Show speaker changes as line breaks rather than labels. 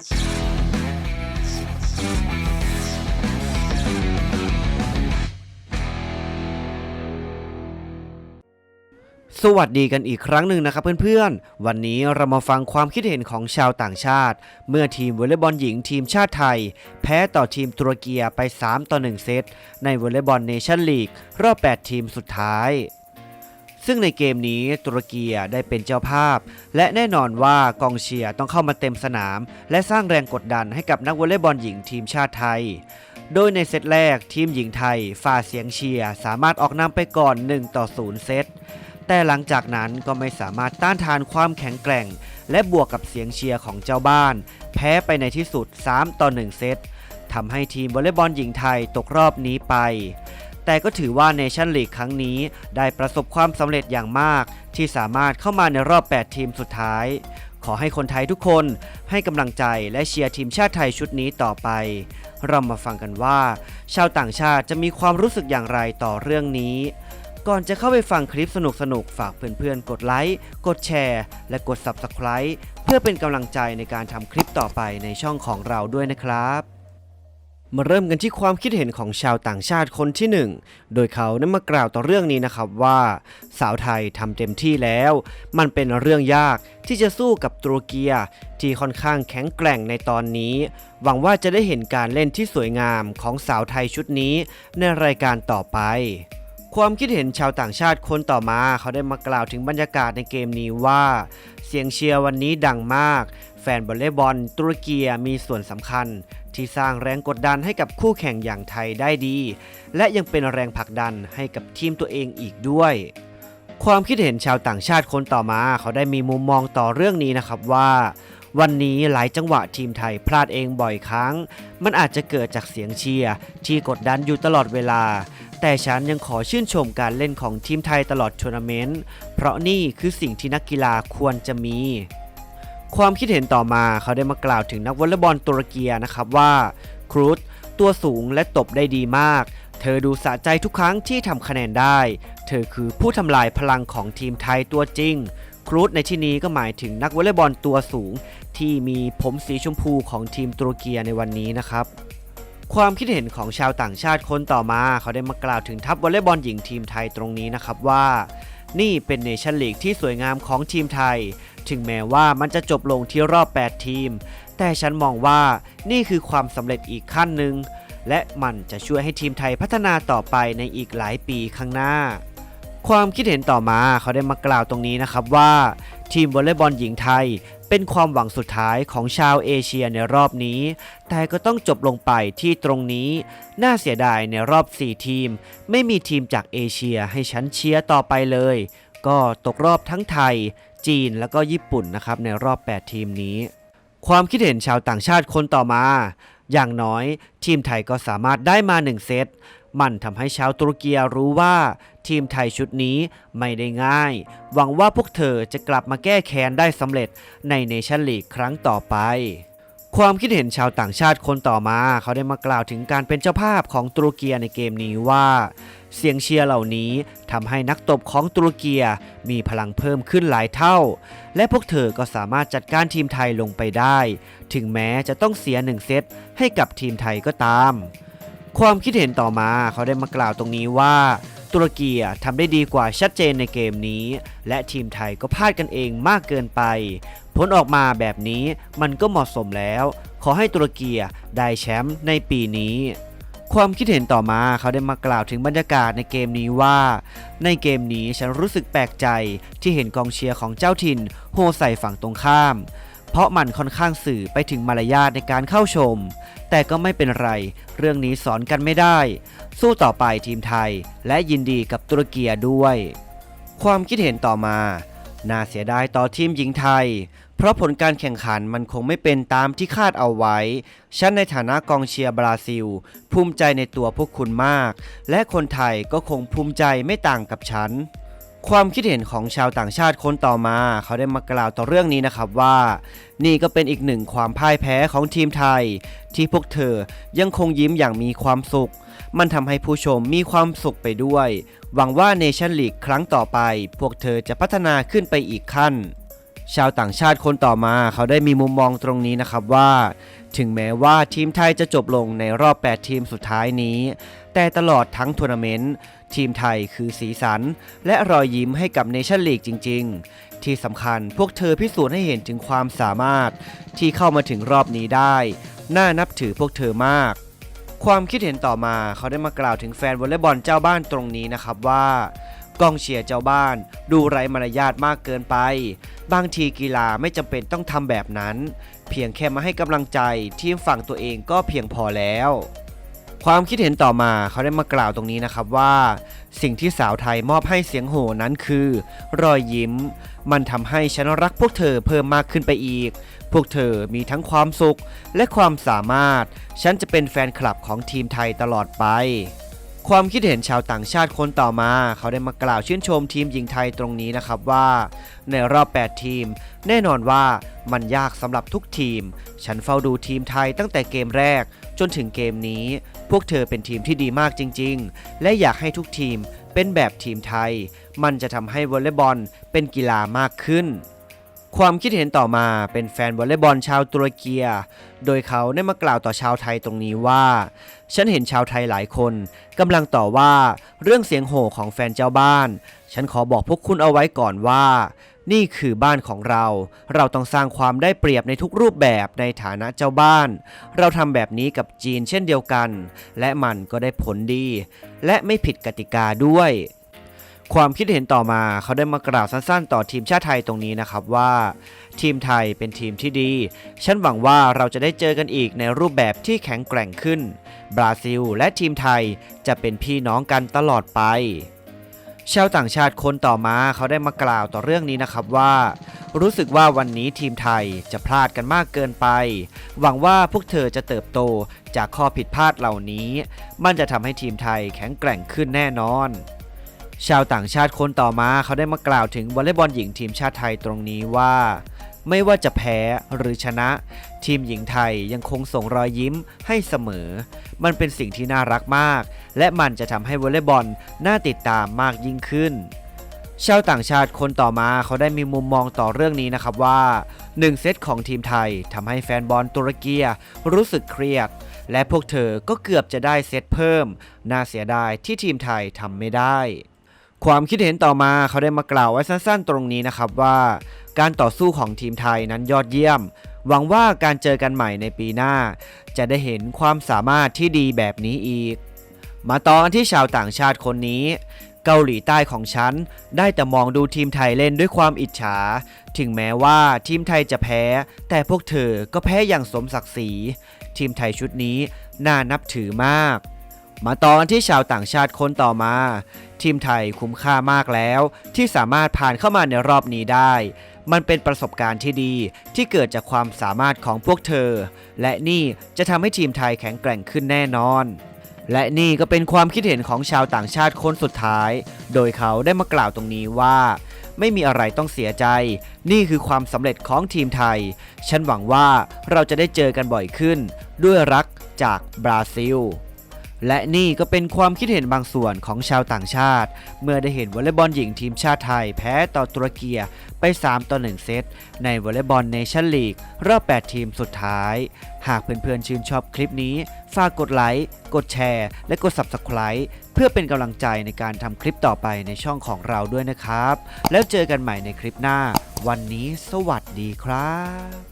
สวัสดีกันอีกครั้งหนึ่งนะครับเพื่อนๆ วันนี้เรามาฟังความคิดเห็นของชาวต่างชาติ เมื่อทีมวอลเลย์บอลหญิงทีมชาติไทย แพ้ต่อทีมตุรกีไป 3 ต่อ 1 เซตในวอลเลย์บอลเนชั่นลีกรอบ 8 ทีมสุดท้าย ซึ่งในเกมนี้ตุรกีได้เป็นเจ้าภาพ และแน่นอนว่ากองเชียร์ต้องเข้ามาเต็มสนาม และสร้างแรงกดดันให้กับนักวอลเลย์บอลหญิงทีมชาติไทย โดยในเซตแรกทีมหญิงไทยฝ่าเสียงเชียร์สามารถออกนำไปก่อน 1 ต่อ 0 เซต แต่หลังจากนั้นก็ไม่สามารถต้านทานความแข็งแกร่ง และบวกกับเสียงเชียร์ของเจ้าบ้าน แพ้ไปในที่สุด 3 ต่อ 1 เซตทำให้ทีมวอลเลย์บอลหญิงไทยตกรอบนี้ไป แต่ก็ถือว่าเนชั่นลีกครั้งนี้ได้ประสบความสำเร็จอย่างมาก ที่สามารถเข้ามาในรอบ 8 ทีมสุดท้าย ขอให้คนไทยทุกคนให้กำลังใจและเชียร์ทีมชาติไทยชุดนี้ต่อไป เรามาฟังกันว่า ชาวต่างชาติจะมีความรู้สึกอย่างไรต่อเรื่องนี้ก่อนจะเข้าไปฟังคลิปสนุกๆ ฝากเพื่อนๆ กดไลค์ กดแชร์ และกด Subscribe เพื่อเป็นกำลังใจในการทำคลิปต่อไปในช่องของเราด้วยนะครับ มาเริ่มกันที่ความคิดเห็นของชาวต่างชาติคนที่หนึ่งโดยเขาได้มากล่าวต่อเรื่องนี้นะครับว่า สาวไทยทำเต็มที่แล้ว มันเป็นเรื่องยากที่จะสู้กับตุรกีที่ค่อนข้างแข็งแกร่งในตอนนี้ หวังว่าจะได้เห็นการเล่นที่สวยงามของสาวไทยชุดนี้ในรายการต่อไปความคิดเห็นชาวต่างชาติคนต่อมาเขาได้มากล่าวถึงบรรยากาศในเกมนี้ว่า เสียงเชียร์วันนี้ดังมาก แฟนบอลเลย์บอลตุรกีมีส่วนสำคัญ ที่สร้างแรงกดดันให้กับคู่แข่งอย่างไทยได้ดี และยังเป็นแรงผลักดันให้กับทีมตัวเองอีกด้วย ความคิดเห็นชาวต่างชาติคนต่อมา เขาได้มีมุมมองต่อเรื่องนี้นะครับว่าวันนี้หลายจังหวะทีมไทยพลาดเองบ่อยครั้ง มันอาจจะเกิดจากเสียงเชียร์ที่กดดันอยู่ตลอดเวลา แต่ฉันยังขอชื่นชมการเล่นของทีมไทยตลอดทัวร์นาเมนต์ เพราะนี่คือสิ่งที่นักกีฬาควรจะมี ความคิดเห็นต่อมาเขาได้มากล่าวถึงนักวอลเลย์บอลตุรกีนะครับว่าครูดตัวสูงและตบได้ดีมาก เธอดูสะใจทุกครั้งที่ทำคะแนนได้ เธอคือผู้ทำลายพลังของทีมไทยตัวจริง ครูดในที่นี้ก็หมายถึงนักวอลเลย์บอลตัวสูง ที่มีผมสีชมพูของทีมตุรกีในวันนี้นะครับความคิดเห็นของชาวต่างชาติคนต่อมาเขาได้มากล่าวถึงทัพวอลเลย์บอลหญิงทีมไทยตรงนี้นะครับว่า นี่เป็นเนชั่นลีกที่สวยงามของทีมไทย ถึงแม้ว่ามันจะจบลงที่รอบ 8 ทีม แต่ฉันมองว่านี่คือความสำเร็จอีกขั้นหนึ่ง และมันจะช่วยให้ทีมไทยพัฒนาต่อไปในอีกหลายปีข้างหน้า ความคิดเห็นต่อมาเขาได้มากล่าวตรงนี้นะครับว่า ทีมวอลเลย์บอลหญิงไทยเป็นความหวังสุดท้ายของชาวเอเชียในรอบนี้ แต่ก็ต้องจบลงไปที่ตรงนี้ น่าเสียดายในรอบ 4 ทีม ไม่มีทีมจากเอเชียให้ฉันเชียร์ต่อไปเลย ก็ตกรอบทั้งไทย จีน แล้วก็ญี่ปุ่นนะครับในรอบ 8 ทีมนี้ ความคิดเห็นชาวต่างชาติคนต่อมา อย่างน้อยทีมไทยก็สามารถได้มา 1 เซต มันทำให้ชาวตุรกีรู้ว่า ทีมไทยชุดนี้ไม่ได้ง่าย หวังว่าพวกเธอจะกลับมาแก้แค้นได้สำเร็จในเนชั่นลีกครั้งต่อไปความคิดเห็นชาวต่างชาติคนต่อมา เขาได้มากล่าวถึงการเป็นเจ้าภาพของตุรกีในเกมนี้ว่า เสียงเชียร์เหล่านี้ทำให้นักตบของตุรกีมีพลังเพิ่มขึ้นหลายเท่า และพวกเธอก็สามารถจัดการทีมไทยลงไปได้ ถึงแม้จะต้องเสียหนึ่งเซตให้กับทีมไทยก็ตาม ความคิดเห็นต่อมาเขาได้มากล่าวตรงนี้ว่าตุรกีทำได้ดีกว่าชัดเจนในเกมนี้ และทีมไทยก็พลาดกันเองมากเกินไป ผลออกมาแบบนี้มันก็เหมาะสมแล้ว ขอให้ตุรกีได้แชมป์ในปีนี้ ความคิดเห็นต่อมาเขาได้มากล่าวถึงบรรยากาศในเกมนี้ว่า ในเกมนี้ฉันรู้สึกแปลกใจที่เห็นกองเชียร์ของเจ้าถิ่นโหใส่ฝั่งตรงข้าม เพราะมันค่อนข้างสื่อไปถึงมารยาทในการเข้าชม แต่ก็ไม่เป็นไร เรื่องนี้สอนกันไม่ได้ สู้ต่อไปทีมไทย และยินดีกับตุรกีด้วย ความคิดเห็นต่อมาน่าเสียดายต่อทีมหญิงไทย เพราะผลการแข่งขันมันคงไม่เป็นตามที่คาดเอาไว้ ฉันในฐานะกองเชียร์บราซิล ภูมิใจในตัวพวกคุณมาก และคนไทยก็คงภูมิใจไม่ต่างกับฉัน ความคิดเห็นของชาวต่างชาติคนต่อมา เขาได้มากล่าวต่อเรื่องนี้นะครับว่า นี่ก็เป็นอีกหนึ่งความพ่ายแพ้ของทีมไทย ที่พวกเธอยังคงยิ้มอย่างมีความสุข มันทำให้ผู้ชมมีความสุขไปด้วย หวังว่าเนชั่นลีกครั้งต่อไป พวกเธอจะพัฒนาขึ้นไปอีกขั้น ชาวต่างชาติคนต่อมาเขาได้มีมุมมองตรงนี้นะครับว่า ถึงแม้ว่าทีมไทยจะจบลงในรอบ 8 ทีมสุดท้ายนี้ แต่ตลอดทั้งทัวร์นาเมนต์ทีมไทยคือสีสัน และรอยยิ้มให้กับเนชั่นลีกจริง ๆ ที่สำคัญพวกเธอพิสูจน์ให้เห็นถึงความสามารถที่เข้ามาถึงรอบนี้ได้ น่านับถือพวกเธอมากความคิดเห็นต่อมาเขาได้มากล่าวถึงแฟนวอลเลย์บอลเจ้าบ้านตรงนี้นะครับว่า กองเชียร์เจ้าบ้าน ดูไร้มารยาทมากเกินไป บางทีกีฬาไม่จำเป็นต้องทำแบบนั้น เพียงแค่มาให้กำลังใจทีมฝั่งตัวเองก็เพียงพอแล้วความคิดเห็นต่อมาเขาได้มากล่าวตรงนี้นะครับว่า สิ่งที่สาวไทยมอบให้เสียงโห่นั้นคือ รอยยิ้ม มันทำให้ฉันรักพวกเธอเพิ่มมากขึ้นไปอีก พวกเธอมีทั้งความสุขและความสามารถ ฉันจะเป็นแฟนคลับของทีมไทยตลอดไป ความคิดเห็นชาวต่างชาติคนต่อมา เขาได้มากล่าวชื่นชมทีมหญิงไทยตรงนี้นะครับว่า ในรอบ 8 ทีม แน่นอนว่ามันยากสำหรับทุกทีม ฉันเฝ้าดูทีมไทยตั้งแต่เกมแรก จนถึงเกมนี้ พวกเธอเป็นทีมที่ดีมากจริง ๆ และอยากให้ทุกทีมเป็นแบบทีมไทย มันจะทำให้วอลเลย์บอลเป็นกีฬามากขึ้น ความคิดเห็นต่อมาเป็นแฟนวอลเลย์บอลชาวตุรเกีย โดยเขาได้มากล่าวต่อชาวไทยตรงนี้ว่า ฉันเห็นชาวไทยหลายคนกำลังต่อว่าเรื่องเสียงโห่ของแฟนเจ้าบ้าน ฉันขอบอกพวกคุณเอาไว้ก่อนว่า นี่คือบ้านของเรา เราต้องสร้างความได้เปรียบในทุกรูปแบบในฐานะเจ้าบ้าน เราทำแบบนี้กับจีนเช่นเดียวกัน และมันก็ได้ผลดี และไม่ผิดกติกาด้วย ความคิดเห็นต่อมาเขาได้มากล่าวสั้นๆ ต่อทีมชาติไทยตรงนี้นะครับว่า ทีมไทยเป็นทีมที่ดี ฉันหวังว่าเราจะได้เจอกันอีกในรูปแบบที่แข็งแกร่งขึ้น บราซิล และทีมไทยจะเป็นพี่น้องกันตลอดไป ชาวต่างชาติคนต่อมาเขาได้มากล่าวต่อเรื่องนี้นะครับว่า รู้สึกว่าวันนี้ทีมไทยจะพลาดกันมากเกินไป หวังว่าพวกเธอจะเติบโตจากข้อผิดพลาดเหล่านี้ มันจะทำให้ทีมไทยแข็งแกร่งขึ้นแน่นอน ชาวต่างชาติคนต่อมาเขาได้มากล่าวถึงวอลเลย์บอลหญิงทีมชาติไทยตรงนี้ว่า ไม่ว่าจะแพ้หรือชนะ ทีมหญิงไทยยังคงส่งรอยยิ้มให้เสมอ มันเป็นสิ่งที่น่ารักมาก และมันจะทำให้วอลเลย์บอลน่าติดตามมากยิ่งขึ้นชาวต่างชาติคนต่อมาเขาได้มีมุมมองต่อเรื่องนี้นะครับว่า 1 เซตของทีมไทยทำให้แฟนบอลตุรกีรู้สึกเครียด และพวกเธอก็เกือบจะได้เซตเพิ่ม น่าเสียดายที่ทีมไทยทำไม่ได้ ความคิดเห็นต่อมาเขาได้มากล่าวไว้สั้นๆ ตรงนี้นะครับว่า การต่อสู้ของทีมไทยนั้นยอดเยี่ยม หวังว่าการเจอกันใหม่ในปีหน้า จะได้เห็นความสามารถที่ดีแบบนี้อีก มาตอนที่ชาวต่างชาติคนนี้ เกาหลีใต้ของฉัน ได้แต่มองดูทีมไทยเล่นด้วยความอิจฉา ถึงแม้ว่าทีมไทยจะแพ้ แต่พวกเธอก็แพ้อย่างสมศักดิ์ศรีทีมไทยชุดนี้น่านับถือมาก มาตอนที่ชาวต่างชาติคนต่อมา ทีมไทยคุ้มค่ามากแล้ว ที่สามารถผ่านเข้ามาในรอบนี้ได้ มันเป็นประสบการณ์ที่ดีที่เกิดจากความสามารถของพวกเธอ และนี่จะทำให้ทีมไทยแข็งแกร่งขึ้นแน่นอน และนี่ก็เป็นความคิดเห็นของชาวต่างชาติคนสุดท้าย โดยเขาได้มากล่าวตรงนี้ว่า ไม่มีอะไรต้องเสียใจ นี่คือความสำเร็จของทีมไทย ฉันหวังว่าเราจะได้เจอกันบ่อยขึ้น ด้วยรักจากบราซิล และนี่ก็เป็นความคิดเห็นบางส่วนของชาวต่างชาติ เมื่อได้เห็นวอลเลย์บอลหญิงทีมชาติไทยแพ้ต่อตุรกีไป 3 ต่อ 1 เซต ในวอลเลย์บอลเนชั่นลีกรอบ 8 ทีมสุดท้าย หากเพื่อนๆชื่นชอบคลิปนี้ ฝากกดไลค์ กดแชร์ และกด Subscribe เพื่อเป็นกำลังใจในการทำคลิปต่อไปในช่องของเราด้วยนะครับ แล้วเจอกันใหม่ในคลิปหน้า วันนี้สวัสดีครับ